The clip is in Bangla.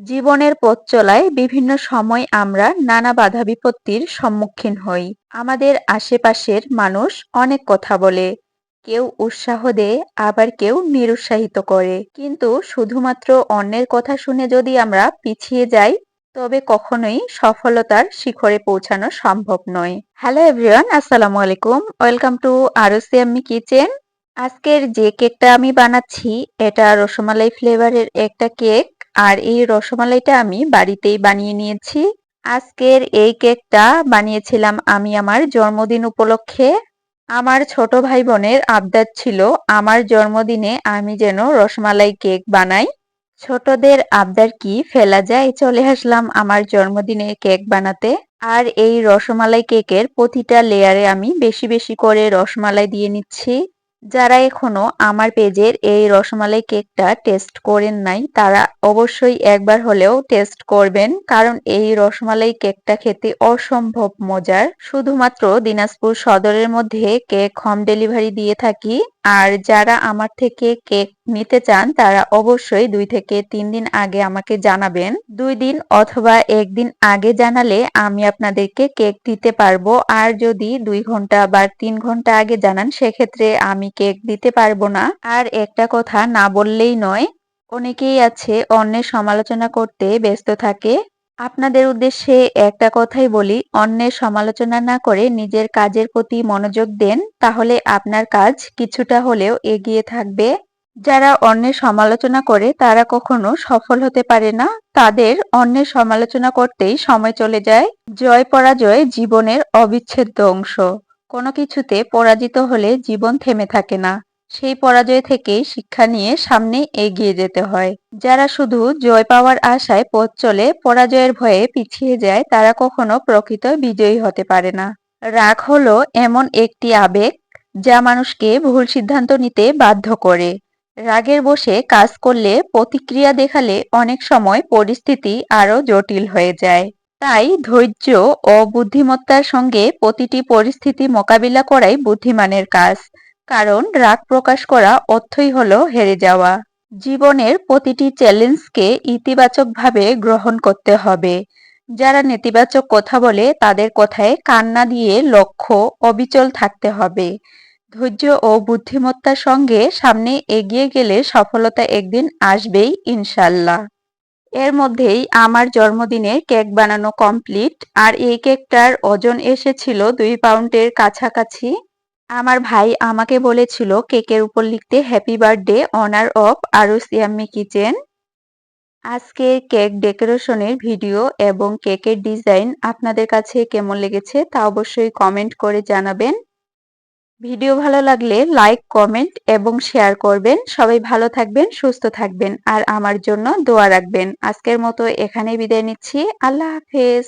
জীবনের পথ চলায় বিভিন্ন সময় আমরা নানা বাধা বিপত্তির সম্মুখীন হই। আমাদের আশেপাশের মানুষ অনেক কথা বলে। কেউ উৎসাহ দেয়, আবার কেউ নিরুৎসাহিত করে। কিন্তু শুধুমাত্র অন্যের কথা শুনে যদি আমরা পিছিয়ে যাই, তবে কখনোই সফলতার শিখরে পৌঁছানো সম্ভব নয়। হ্যালো এভরিওয়ান, আসসালামু আলাইকুম। Welcome to RC Ammi kitchen. আজকের যে কেকটা আমি বানাচ্ছি, এটা রসমালাই ফ্লেভারের একটা কেক। আর এই রসমালাইটা আমি বাড়িতেই বানিয়ে নিয়েছি। আজকের এই কেকটা বানিয়েছিলাম আমি আমার জন্মদিন উপলক্ষে। আমার ছোট ভাই বোনের আবদার ছিল, আমার জন্মদিনে আমি যেন রসমালাই কেক বানাই। ছোটদের আবদার কি ফেলা যায়? চলে আসলাম আমার জন্মদিনে কেক বানাতে। আর এই রসমালাই কেকের প্রতিটা লেয়ারে আমি বেশি বেশি করে রসমালাই দিয়ে নিচ্ছি। যারা এখনও আমার পেজের এই রসমালাই কেকটা টেস্ট করেন নাই, তারা অবশ্যই একবার হলেও টেস্ট করবেন, কারণ এই রসমালাই কেকটা খেতে অসম্ভব মজার। শুধুমাত্র দিনাজপুর সদরের মধ্যে কেক হোম ডেলিভারি দিয়ে থাকি, আর যারা আমার থেকে কেক নিতে চান, তারা অবশ্যই দুই থেকে তিন দিন আগে আমাকে জানাবেন। দুই দিন অথবা একদিন আগে জানালে আমি আপনাদেরকে কেক দিতে পারব। আর যদি দুই ঘণ্টা বা তিন ঘণ্টা আগে জানান, সেক্ষেত্রে আমি কেক দিতে পারব না। আর একটা কথা না বললেই নয়, অনেকেই আছে অন্যের সমালোচনা করতে ব্যস্ত থাকে। আপনাদের উদ্দেশ্যে একটা কথাই বলি, অন্যের সমালোচনা না করে নিজের কাজের প্রতি মনোযোগ দেন, তাহলে আপনার কাজ কিছুটা হলেও এগিয়ে থাকবে। যারা অন্যের সমালোচনা করে, তারা কখনো সফল হতে পারে না। তাদের অন্যের সমালোচনা করতেই সময় চলে যায়। জয় পরাজয় জীবনের অবিচ্ছেদ্য অংশ। কোনো কিছুতে পরাজিত হলে জীবন থেমে থাকে না। সেই পরাজয় থেকেই শিক্ষা নিয়ে সামনে এগিয়ে যেতে হয়। যারা শুধু জয় পাওয়ার আশায় পথ চলে, পরাজয়ের ভয়ে পিছিয়ে যায়, তারা কখনো প্রকৃত বিজয়ী হতে পারে না। রাগ হলো এমন একটি আবেগ, যা মানুষকে ভুল সিদ্ধান্ত নিতে বাধ্য করে। রাগের বসে কাজ করলে প্রতিক্রিয়া দেখালে অনেক সময় পরিস্থিতি আরও জটিল হয়ে যায়। তাই ধৈর্য ও বুদ্ধিমত্তার সঙ্গে প্রতিটি পরিস্থিতি মোকাবিলা করাই বুদ্ধিমানের কাজ। কারণ রাগ প্রকাশ করা অর্থই হলো হেরে যাওয়া। জীবনের প্রতিটি চ্যালেঞ্জকে ইতিবাচকভাবে গ্রহণ করতে হবে। যারা নেতিবাচক কথা বলে তাদের কথায় কান্না দিয়ে লক্ষ্য অবিচল থাকতে হবে। ধৈর্য ও বুদ্ধিমত্তার সঙ্গে সামনে এগিয়ে গেলে সফলতা একদিন আসবেই ইনশাল্লাহ এর মধ্যেই আমার জন্মদিনের কেক বানানো কমপ্লিট, আর এই কেকটার ওজন এসেছিল দুই পাউন্ডের কাছাকাছি। আমার ভাই আমাকে বলেছিল কেকের উপর লিখতে হ্যাপি বার্থডে অনার অফ আরও সিয়াম্মি কিচেন আজকের কেক ডেকোরেশনের ভিডিও এবং কেকের ডিজাইন আপনাদের কাছে কেমন লেগেছে তা অবশ্যই কমেন্ট করে জানাবেন। ভিডিও ভালো লাগলে লাইক, কমেন্ট এবং শেয়ার করবেন। সবাই ভালো থাকবেন, সুস্থ থাকবেন। আর আমার জন্য দোয়া রাখবেন। আজকের মতো এখানেই বিদায় নিচ্ছি। আল্লাহ হাফেজ।